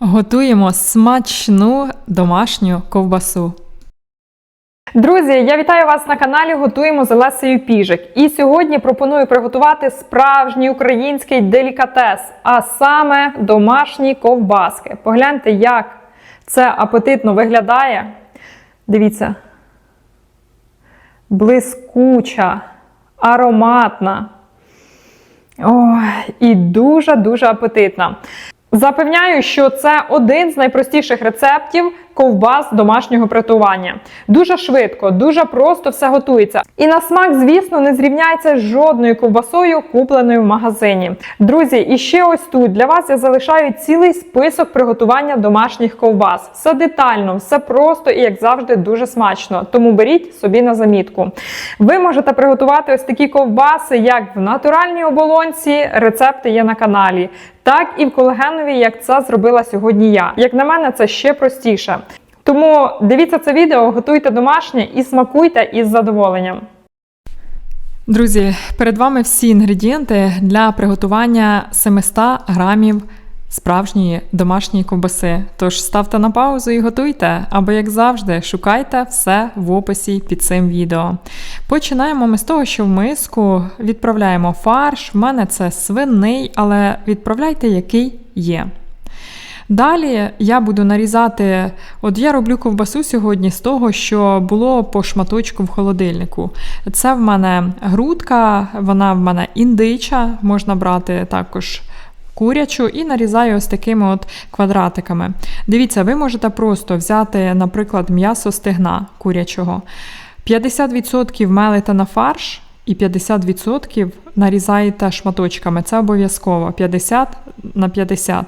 Готуємо смачну домашню ковбасу. Друзі, я вітаю вас на каналі Готуємо з Олесею Піжик. І сьогодні пропоную приготувати справжній український делікатес, а саме домашні ковбаски. Погляньте, як це апетитно виглядає. Дивіться, блискуча, ароматна. Ой, і дуже-дуже апетитна. Запевняю, що це один з найпростіших рецептів ковбас домашнього приготування. Дуже швидко, дуже просто все готується. І на смак, звісно, не зрівняється з жодною ковбасою, купленою в магазині. Друзі, і ще ось тут для вас я залишаю цілий список приготування домашніх ковбас. Все детально, все просто і, як завжди, дуже смачно. Тому беріть собі на замітку. Ви можете приготувати ось такі ковбаси, як в натуральній оболонці. Рецепти є на каналі так і в колагеновій, як це зробила сьогодні я. Як на мене, це ще простіше. Тому дивіться це відео, готуйте домашнє і смакуйте із задоволенням. Друзі, перед вами всі інгредієнти для приготування 700 грамів справжньої домашньої ковбаси. Тож ставте на паузу і готуйте, або, як завжди, шукайте все в описі під цим відео. Починаємо ми з того, що в миску відправляємо фарш. В мене це свиний, але відправляйте, який є. Далі я буду нарізати, от я роблю ковбасу сьогодні з того, що було по шматочку в холодильнику. Це в мене грудка, вона в мене індича, можна брати також. Курячу і нарізаю ось такими от квадратиками. Дивіться, ви можете просто взяти, наприклад, м'ясо стегна курячого. 50% мелите на фарш, і 50% нарізаєте шматочками. Це обов'язково 50 на 50.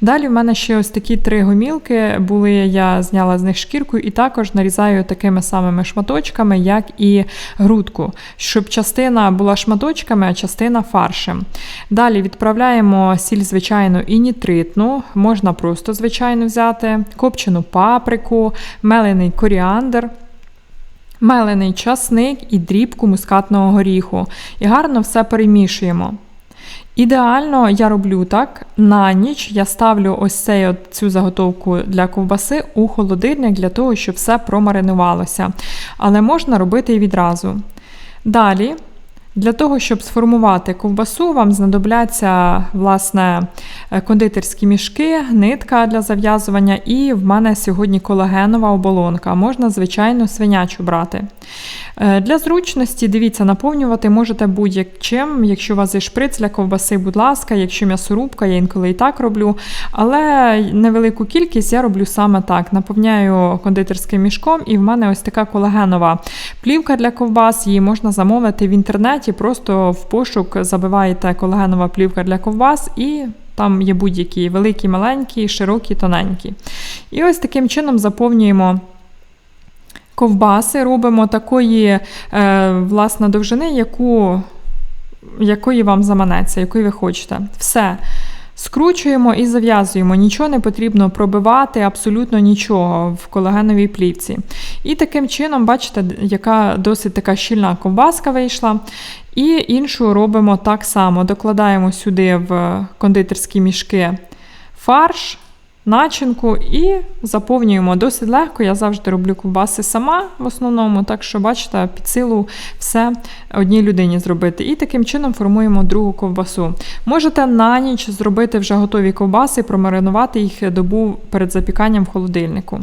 Далі в мене ще ось такі три гомілки були, я зняла з них шкірку і також нарізаю такими самими шматочками, як і грудку, щоб частина була шматочками, а частина фаршем. Далі відправляємо сіль, звичайно, і нітритну, можна просто, звичайно, взяти, копчену паприку, мелений коріандр мелений часник і дрібку мускатного горіху. І гарно все перемішуємо. Ідеально я роблю так. На ніч я ставлю ось цей, от, цю заготовку для ковбаси у холодильник для того, щоб все промаринувалося. Але можна робити і відразу. Далі для того, щоб сформувати ковбасу, вам знадобляться власне е, кондитерські мішки, нитка для зав'язування, і в мене сьогодні колагенова оболонка. Можна, звичайно, свинячу брати. Е, для зручності, дивіться, наповнювати можете будь-чим. Якщо у вас є шприц для ковбаси, будь ласка, якщо м'ясорубка, я інколи і так роблю. Але невелику кількість я роблю саме так: наповняю кондитерським мішком, і в мене ось така колагенова плівка для ковбас, її можна замовити в інтернеті, просто в пошук забиваєте колагенова плівка для ковбас і. Там є будь-які великі, маленькі, широкі, тоненькі. І ось таким чином заповнюємо ковбаси робимо такої е, власне, довжини, яку, якої вам заманеться, якої ви хочете. Все. Скручуємо і зав'язуємо, нічого не потрібно пробивати, абсолютно нічого в колагеновій плівці. І таким чином, бачите, яка досить така щільна ковбаска вийшла. І іншу робимо так само: докладаємо сюди в кондитерські мішки фарш начинку і заповнюємо досить легко. Я завжди роблю ковбаси сама в основному, так що, бачите, під силу все одній людині зробити. І таким чином формуємо другу ковбасу. Можете на ніч зробити вже готові ковбаси, промаринувати їх добу перед запіканням в холодильнику.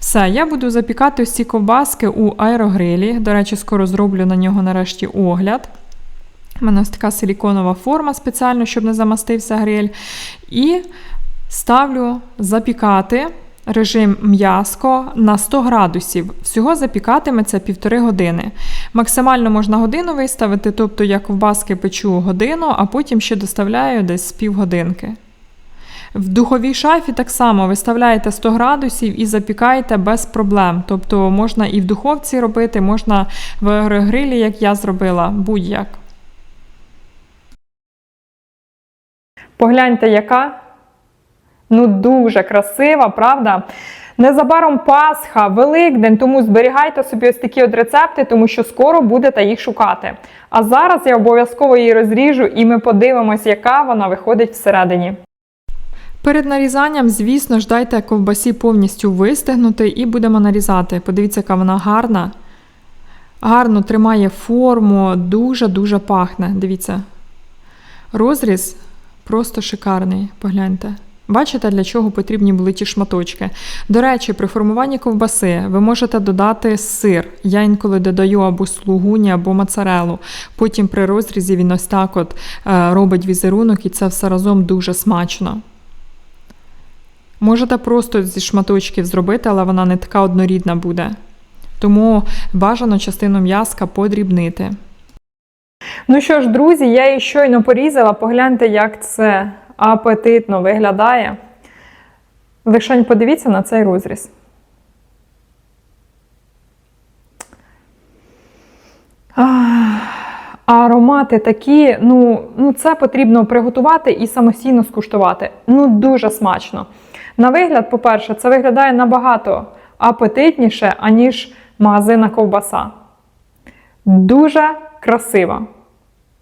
Все, я буду запікати ці ковбаски у аерогрилі. До речі, скоро зроблю на нього нарешті огляд. У мене ось така силіконова форма спеціально, щоб не замастився гриль. І Ставлю запікати режим м'язко на 100 градусів. Всього запікатиметься півтори години. Максимально можна годину виставити, тобто я ковбаски печу годину, а потім ще доставляю десь півгодинки. В духовій шафі так само виставляєте 100 градусів і запікаєте без проблем. Тобто можна і в духовці робити, можна в грилі, як я зробила, будь-як. Погляньте, яка Ну, дуже красива, правда? Незабаром Пасха, Великдень, тому зберігайте собі ось такі от рецепти, тому що скоро будете їх шукати. А зараз я обов'язково її розріжу і ми подивимось, яка вона виходить всередині. Перед нарізанням, звісно ж, дайте ковбасі повністю вистигнути і будемо нарізати. Подивіться, яка вона гарна. Гарно тримає форму, дуже-дуже пахне. Дивіться. Розріз просто шикарний. Погляньте. Бачите, для чого потрібні були ті шматочки. До речі, при формуванні ковбаси ви можете додати сир. Я інколи додаю або слугуні, або моцарелу. Потім при розрізі він ось так от е, робить візерунок, і це все разом дуже смачно. Можете просто зі шматочків зробити, але вона не така однорідна буде. Тому бажано частину м'яска подрібнити. Ну що ж, друзі, я її щойно порізала. Погляньте, як це апетитно виглядає. Лишень подивіться на цей розріз. Аромати такі, ну, ну це потрібно приготувати і самостійно скуштувати. Ну, дуже смачно. На вигляд, по-перше, це виглядає набагато апетитніше, аніж магазинна ковбаса. Дуже красива,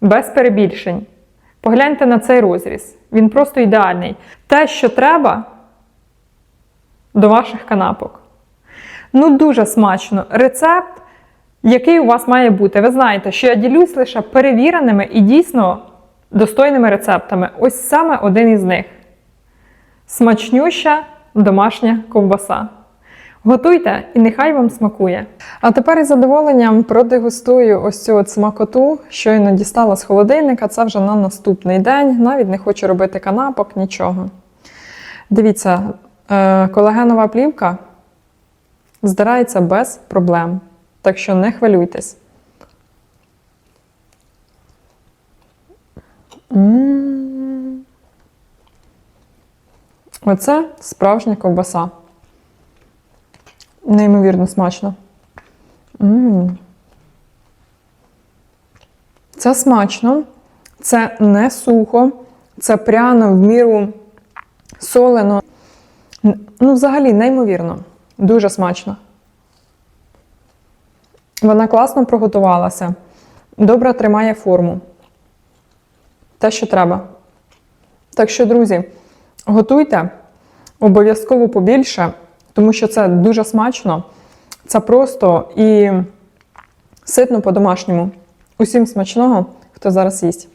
без перебільшень. Погляньте на цей розріз. Він просто ідеальний. Те, що треба до ваших канапок. Ну, дуже смачно. Рецепт, який у вас має бути. Ви знаєте, що я ділюсь лише перевіреними і дійсно достойними рецептами. Ось саме один із них. Смачнюща домашня ковбаса. Готуйте і нехай вам смакує. А тепер із задоволенням продегустую ось цю от смакоту, щойно дістала з холодильника. Це вже на наступний день. Навіть не хочу робити канапок, нічого. Дивіться, е, колагенова плівка здирається без проблем. Так що не хвилюйтесь. М. Оце справжня ковбаса. Неймовірно смачно. м Це смачно, це не сухо, це пряно, в міру солено. Ну, взагалі, неймовірно. Дуже смачно. Вона класно приготувалася, добре тримає форму. Те, що треба. Так що, друзі, готуйте обов'язково побільше, тому що це дуже смачно, це просто і ситно по-домашньому. Усім смачного, хто зараз їсть.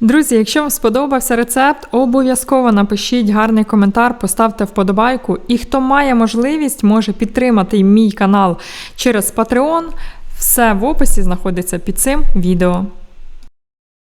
Друзі, якщо вам сподобався рецепт, обов'язково напишіть гарний коментар, поставте вподобайку. І хто має можливість, може підтримати мій канал через Patreon. Все в описі знаходиться під цим відео.